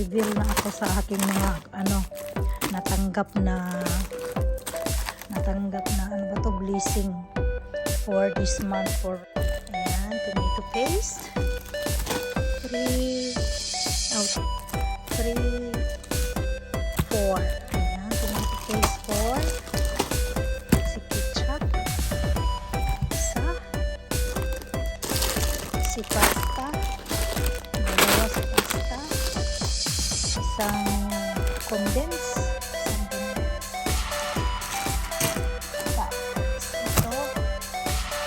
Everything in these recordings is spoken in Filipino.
nag-reveal na ako sa aking mga ano natanggap na natanggap na ano ba to blessing for this month for ayan tomato paste. 3 oh 3 condense isang condense tapos ito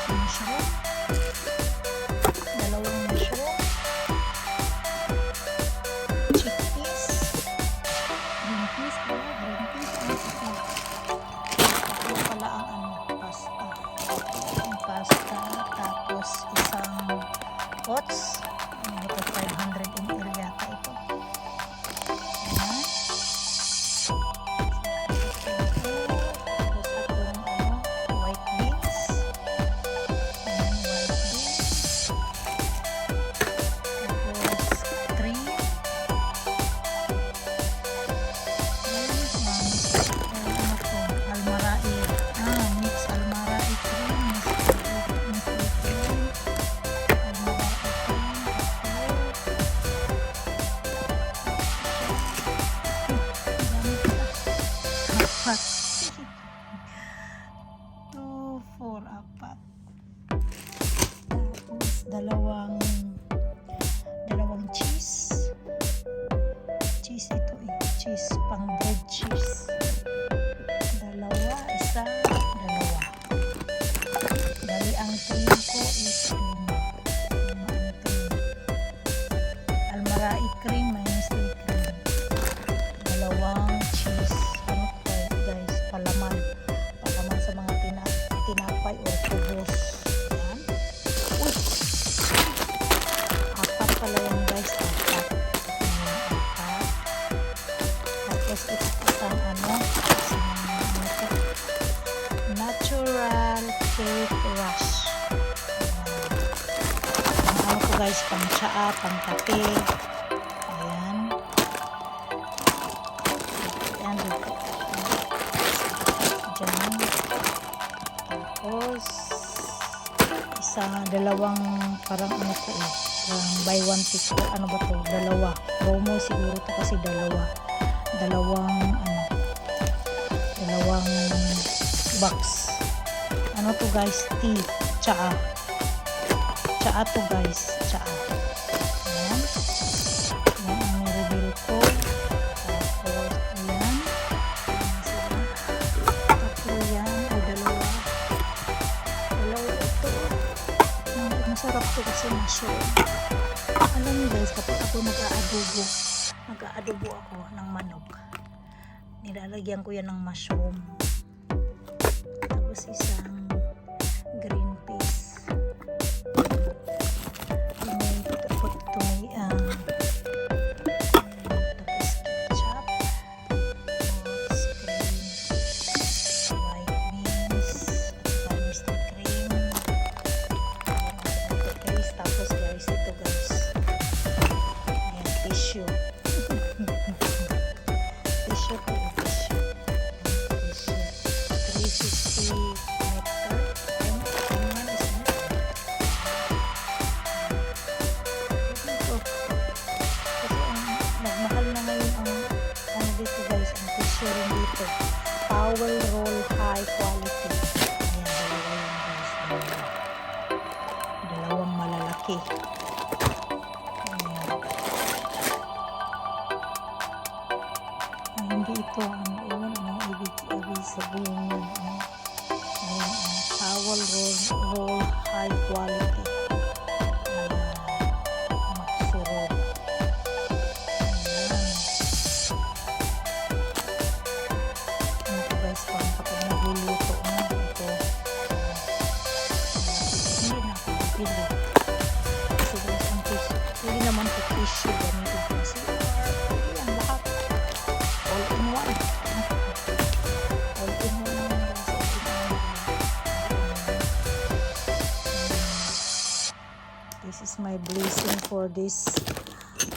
mushroom dalawang mushroom chickpeas green peas pala green peas tatlo pala ang ano pasta ang pasta tapos isang oats ano ito 500 ml Almarai cream minus cream. Dalawang cheese ano to guys palaman. Palaman sa mga tina tinapay o kubos. Yan. Uy! Apat pala yan guys. Apat. Apat. Tapos ito isang ano isang ano to natural cake rush ano guys pang tsaa pang kape Ayan. Diyan. Tapos, isa, dalawang, parang ano ko eh. Parang buy one take four. Ano ba to? Dalawa. Promo siguro to kasi dalawa. Dalawang, ano, dalawang box. Ano to guys? Tea. Tsaa. Tsaa to guys. Tsaa. Ayan Masarap to kasi mushroom. Alam niyo guys, kapag ako nag-aadobo, nag-aadobo ako ng manok, nilalagyan ko yan ng mushroom. Tapos isang Ay, hindi ito. Ano, ewan, ano, ibig, ibig sabihin yun. Ano, ang towel roll, roll high quality. For this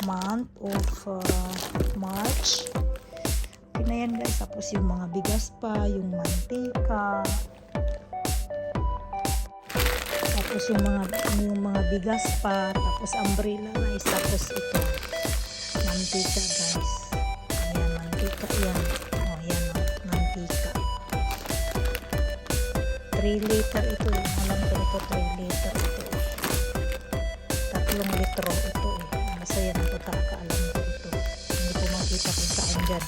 month of uh, March. Okay na yan guys. Tapos yung mga bigas pa, yung mantika. Tapos yung mga yung mga bigas pa, tapos umbrella guys, tapos ito. Mantika guys. Ayan, mantika yan. Oh, yan oh, mantika. 3 liter ito. Alam ko ito 3 liter. Tatlong litro ito eh. Basta yan ang pagkakaalam ko ito. Hindi ko makita kung saan dyan.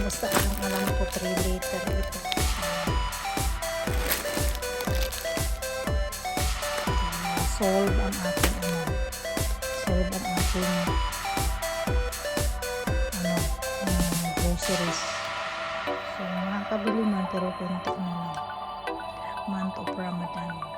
Basta alam alam ko 3 liter ito. Ah, solve ang ating ano. Solve ang ating ano, um, groceries. So, nakakabili man pero konti na lang. Month of Ramadan.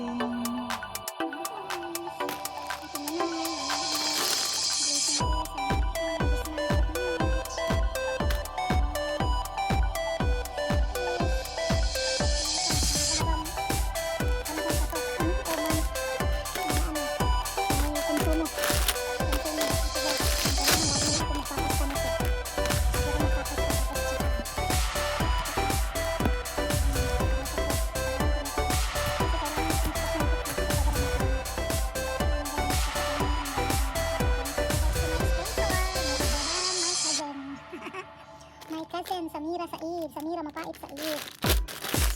Said. Samira Mapait Said.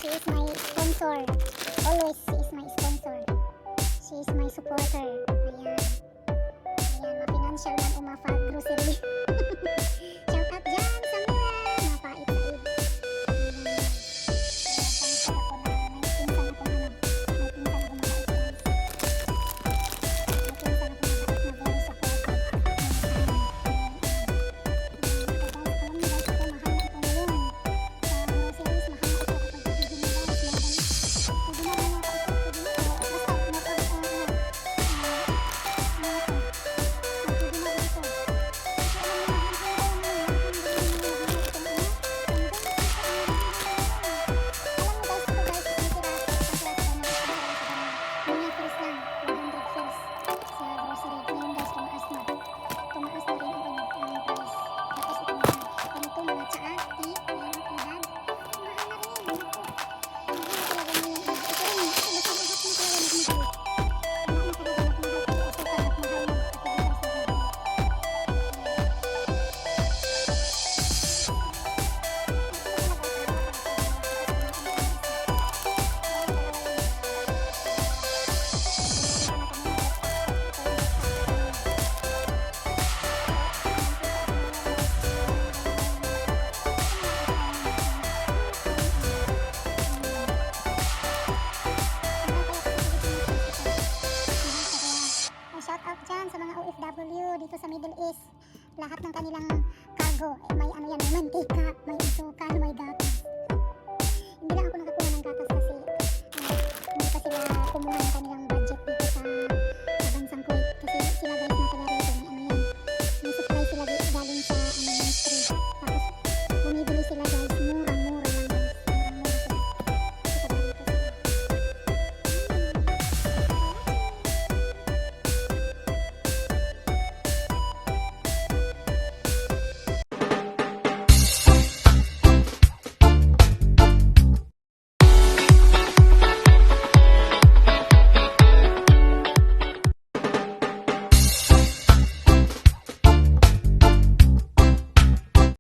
She is my sponsor. Always, she is my sponsor. She is my supporter. Ayan. Ayan, ma-financial man o ma-grocery. Dito sa Middle East. Lahat ng kanilang cargo, eh, may ano yan, may mantika, may isukan, may gatas. Hindi lang ako nakakuha ng gatas kasi ah, hindi pa sila kumuha ng kanilang